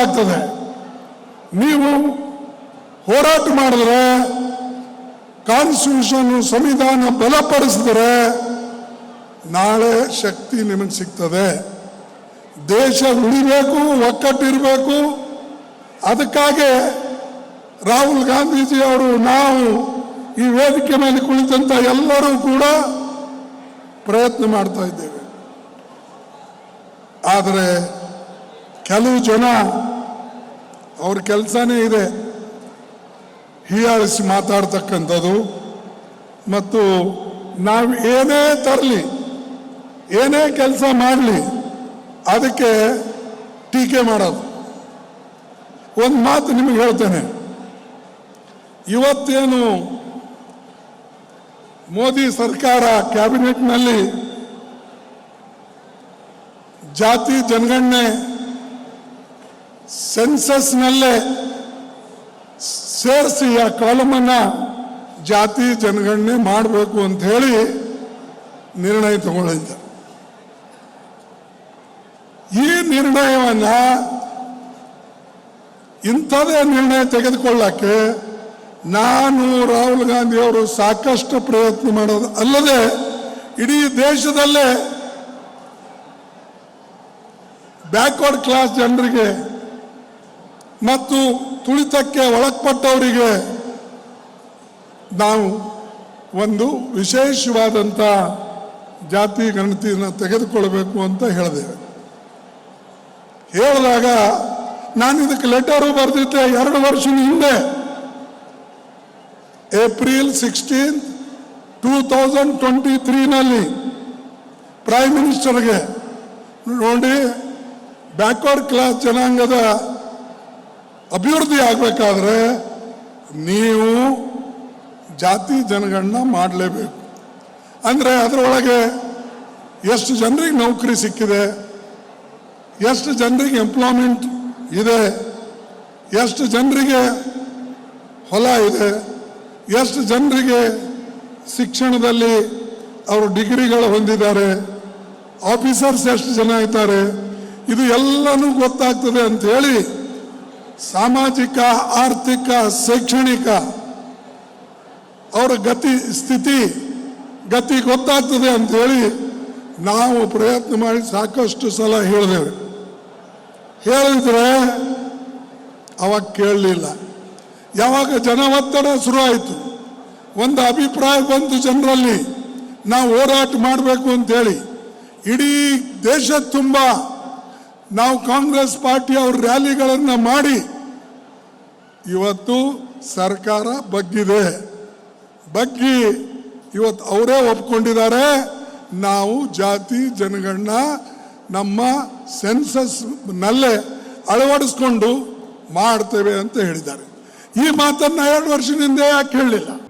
ಆಗ್ತದೆ. ನೀವು ಹೋರಾಟ ಮಾಡಿದ್ರೆ ಕಾನ್ಸ್ಟಿಟ್ಯೂಷನ್ ಸಂವಿಧಾನ ಬಲಪಡಿಸಿದ್ರೆ ನಾಳೆ ಶಕ್ತಿ ನಿಮಗೆ ಸಿಗ್ತದೆ. ದೇಶ ಉಳಿಬೇಕು ಒಕ್ಕಟ್ಟಿರಬೇಕು ಅದಕ್ಕಾಗಿ ರಾಹುಲ್ ಗಾಂಧೀಜಿ ಅವರು ನಾವು ಈ ವೇದಿಕೆ ಮೇಲೆ ಕುಳಿತಂತ ಎಲ್ಲರೂ ಕೂಡ ಪ್ರಯತ್ನ ಮಾಡ್ತಾ ಇದ್ದೇವೆ. ಆದರೆ ಕೆಲವು ಜನ ಅವ್ರ ಕೆಲಸನೇ ಇದೆ. ಹೀಯಾಳಿಸಿ ಮಾತಾಡ್ತಕ್ಕಂಥದ್ದು. ಮತ್ತು ನಾವು ಏನೇ ತರಲಿ, ಏನೇ ಕೆಲಸ ಮಾಡಲಿ, ಅದಕ್ಕೆ ಟೀಕೆ ಮಾಡೋದು. ಒಂದು ಮಾತು ನಿಮಗೆ ಹೇಳ್ತೇನೆ. ಇವತ್ತೇನು ಮೋದಿ ಸರ್ಕಾರ ಕ್ಯಾಬಿನೆಟ್ನಲ್ಲಿ ಜಾತಿ, ಜನಗಣನೆ ಸೆನ್ಸಸ್ನಲ್ಲೇ ಸೇರಿಸಿ ಆ ಕಾಲಮನ್ನ ಜಾತಿ ಜನಗಣನೆ ಮಾಡಬೇಕು ಅಂತ ಹೇಳಿ ನಿರ್ಣಯ ತಗೊಳ್ಳಿದ್ದ. ಈ ನಿರ್ಣಯವನ್ನ ಇಂಥದೇ ನಿರ್ಣಯ ತೆಗೆದುಕೊಳ್ಳಕ್ಕೆ ನಾನು ರಾಹುಲ್ ಗಾಂಧಿ ಅವರು ಸಾಕಷ್ಟು ಪ್ರಯತ್ನ ಮಾಡೋದು ಅಲ್ಲದೆ ಇಡೀ ದೇಶದಲ್ಲೇ ಬ್ಯಾಕ್ವರ್ಡ್ ಕ್ಲಾಸ್ ಜನರಿಗೆ ಮತ್ತು ತುಳಿತಕ್ಕೆ ಒಳಪಟ್ಟವರಿಗೆ ನಾವು ಒಂದು ವಿಶೇಷವಾದಂಥ ಜಾತಿ ಗಣತಿಯನ್ನು ತೆಗೆದುಕೊಳ್ಬೇಕು ಅಂತ ಹೇಳಿದೆ ಹೇಳಿದಾಗ ನಾನು ಇದಕ್ಕೆ ಲೆಟರು ಬರೆದಿದ್ದೆ ಎರಡು ವರ್ಷದ ಹಿಂದೆ. April sixteen two thousand twenty ತ್ರೀನಲ್ಲಿ prime ಮಿನಿಸ್ಟರ್ಗೆ ನೋಡಿ ಬ್ಯಾಕ್ವರ್ಡ್ ಕ್ಲಾಸ್ ಜನಾಂಗದ ಅಭಿವೃದ್ಧಿ ಆಗಬೇಕಾದ್ರೆ ನೀವು ಜಾತಿ ಜನಗಳನ್ನ ಮಾಡಲೇಬೇಕು. ಅಂದರೆ ಅದರೊಳಗೆ ಎಷ್ಟು ಜನರಿಗೆ ನೌಕರಿ ಸಿಕ್ಕಿದೆ, ಎಷ್ಟು ಜನರಿಗೆ ಎಂಪ್ಲಾಯ್ಮೆಂಟ್ ಇದೆ, ಎಷ್ಟು ಜನರಿಗೆ ಹೊಲ ಇದೆ, ಎಷ್ಟು ಜನರಿಗೆ ಶಿಕ್ಷಣದಲ್ಲಿ ಅವರು ಡಿಗ್ರಿಗಳು ಹೊಂದಿದ್ದಾರೆ, ಆಫೀಸರ್ಸ್ ಎಷ್ಟು ಜನ ಇದ್ದಾರೆ, ಇದು ಎಲ್ಲನೂ ಗೊತ್ತಾಗ್ತದೆ ಅಂತ ಹೇಳಿ ಸಾಮಾಜಿಕ, ಆರ್ಥಿಕ, ಶೈಕ್ಷಣಿಕ ಅವರ ಗತಿ, ಸ್ಥಿತಿ, ಗತಿ ಗೊತ್ತಾಗ್ತದೆ ಹೇಳಿ ನಾವು ಪ್ರಯತ್ನ ಮಾಡಿ ಸಾಕಷ್ಟು ಸಲ ಹೇಳಿದೆವು ಹೇಳಿದ್ರೆ ಅವಾಗ ಕೇಳಲಿಲ್ಲ. ಯಾವಾಗ ಜನ ಒತ್ತಡ ಶುರುವಾಯಿತು, ಒಂದು ಅಭಿಪ್ರಾಯ ಬಂತು ಜನರಲ್ಲಿ, ನಾವು ಹೋರಾಟ ಮಾಡಬೇಕು ಅಂತೇಳಿ, ಇಡೀ ದೇಶ ತುಂಬ ನಾವು ಕಾಂಗ್ರೆಸ್ ಪಾರ್ಟಿ ಅವ್ರ ರ್ಯಾಲಿಗಳನ್ನು ಮಾಡಿ ಇವತ್ತು ಸರ್ಕಾರ ಬಗ್ಗಿದೆ. ಬಗ್ಗಿ ಇವತ್ತು ಅವರೇ ಒಪ್ಕೊಂಡಿದ್ದಾರೆ. ನಾವು ಜಾತಿ ಜನಗಳನ್ನ ನಮ್ಮ ಸೆನ್ಸಸ್ನಲ್ಲೇ ಅಳವಡಿಸ್ಕೊಂಡು ಮಾಡ್ತೇವೆ ಅಂತ ಹೇಳಿದ್ದಾರೆ. ಈ ಮಾತನ್ನ ಎರಡು ವರ್ಷದಿಂದ ಯಾಕೆ ಹೇಳಲಿಲ್ಲ